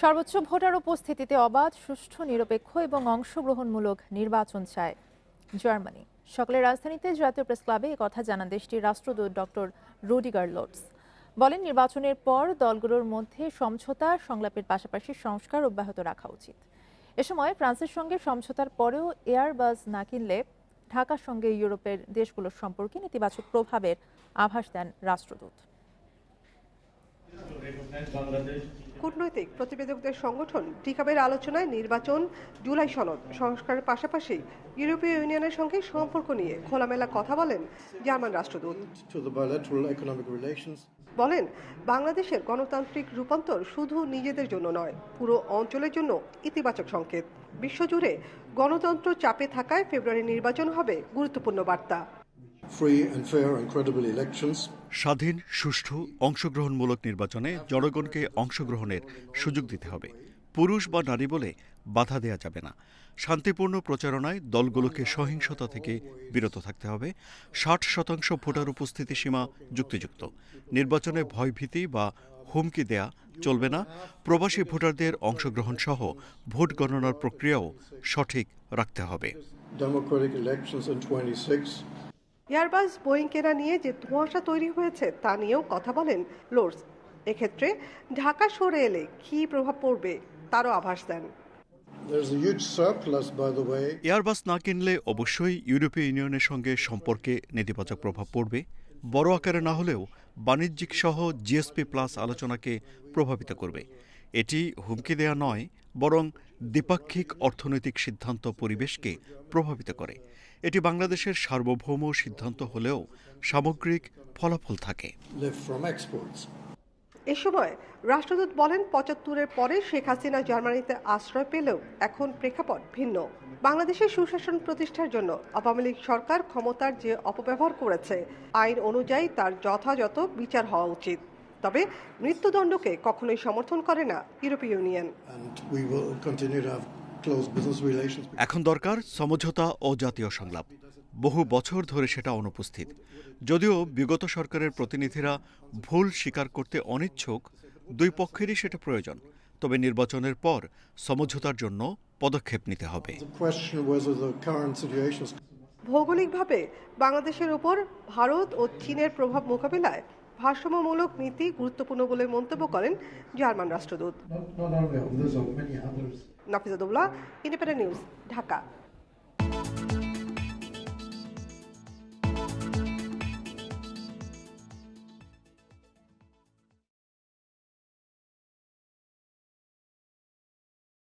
সর্বোচ্চ ভোটার উপস্থিতিতে অবাধ, সুষ্ঠু, নিরপেক্ষ এবং অংশগ্রহণমূলক নির্বাচন চায় জার্মানি। সকালে রাজধানীতে জাতীয় প্রেস ক্লাবে কথা জানান দেশটির রাষ্ট্রদূত ডক্টর রুডিগার লোটস বলেন, নির্বাচনের পর দলগুলোর মধ্যে সমঝোতা, সংলাপের পাশাপাশি সংস্কার অব্যাহত রাখা উচিত। এ সময় ফ্রান্সের সঙ্গে সমঝোতার পরেও এয়ারবাস না কিনলে ঢাকার সঙ্গে ইউরোপের দেশগুলোর সম্পর্কে নেতিবাচক প্রভাবের আভাস দেন রাষ্ট্রদূত। কূটনৈতিক প্রতিবেদকদের সংগঠন টিকাবের আলোচনায় নির্বাচন জুলাই সনদ সংস্কারের পাশাপাশি ইউরোপীয় ইউনিয়নের সঙ্গে সম্পর্ক নিয়ে খোলামেলা কথা বলেন জার্মান রাষ্ট্রদূত. বলেন বাংলাদেশের গণতান্ত্রিক রূপান্তর শুধু নিজেদের জন্য নয় পুরো অঞ্চলের জন্য ইতিবাচক সংকেত। বিশ্বজুড়ে গণতন্ত্র চাপে থাকায় ফেব্রুয়ারি নির্বাচন হবে গুরুত্বপূর্ণ বার্তা। Free and fair and credible elections. স্বাধীন সুষ্ঠু অংশগ্রহণমূলক নির্বাচনে জনগণকে অংশগ্রহণের সুযোগ দিতে হবে। পুরুষ বা নারী বলে বাধা দেয়া যাবে না। শান্তিপূর্ণ প্রচারণায় দলগুলোকে সহিংসতা থেকে বিরত থাকতে হবে। ষাট শতাংশ ভোটার উপস্থিতি সীমা যুক্তিযুক্ত। নির্বাচনে ভয়ভীতি বা হুমকি দেয়া চলবে না। প্রবাসী ভোটারদের অংশগ্রহণ সহ ভোট গণনার প্রক্রিয়াও সঠিক রাখতে হবে। Democratic elections in 26. Airbus Boeing কেনা নিয়ে যে ধোঁয়াশা তৈরি হয়েছে তা নিয়েও কথা বলেন লোর্স। এক্ষেত্রে ঢাকা সরে এলে কী প্রভাব পড়বে তারও আভাস দেন. এয়ারবাস না কিনলে অবশ্যই ইউরোপীয় ইউনিয়নের সঙ্গে সম্পর্কে নেতিবাচক প্রভাব পড়বে। বড় আকারে না হলেও বাণিজ্যিক সহ জিএসপি প্লাস আলোচনাকে প্রভাবিত করবে। এটি হুমকি দেয়া নয় বরং দ্বিপাক্ষিক অর্থনৈতিক সিদ্ধান্ত পরিবেশকে প্রভাবিত করে। এটি বাংলাদেশের সার্বভৌম সিদ্ধান্ত হলেও সামগ্রিক ফলাফল থাকে. এ সময় রাষ্ট্রদূত বলেন পঁচাত্তরের পরে শেখ হাসিনা জার্মানিতে আশ্রয় পেলেও এখন প্রেক্ষাপট ভিন্ন। বাংলাদেশের সুশাসন প্রতিষ্ঠার জন্য আওয়ামী লীগ সরকার ক্ষমতার যে অপব্যবহার করেছে আইন অনুযায়ী তার যথাযথ বিচার হওয়া উচিত। তবে মৃত্যুদণ্ডকে কখনোই সমর্থন করে না ইউরোপীয় ইউনিয়ন. এখন দরকার সমঝোতা ও জাতীয় সংলাপ। বহু বছর ধরে সেটা অনুপস্থিত। যদিও বিগত সরকারের প্রতিনিধিরা ভুল স্বীকার করতে অনিচ্ছুক দুই পক্ষেরই সেটা প্রয়োজন। তবে নির্বাচনের পর সমঝোতার জন্য পদক্ষেপ নিতে হবে। ভৌগোলিকভাবে বাংলাদেশের উপর ভারত ও চীনের প্রভাব মোকাবিলায় ভারসাম্যমূলক নীতি গুরুত্বপূর্ণ বলে মন্তব্য করেন জার্মান রাষ্ট্রদূত. নাফিজাদুল্লাহ ইন্ডিপেন্ডেন্ট নিউজ ঢাকা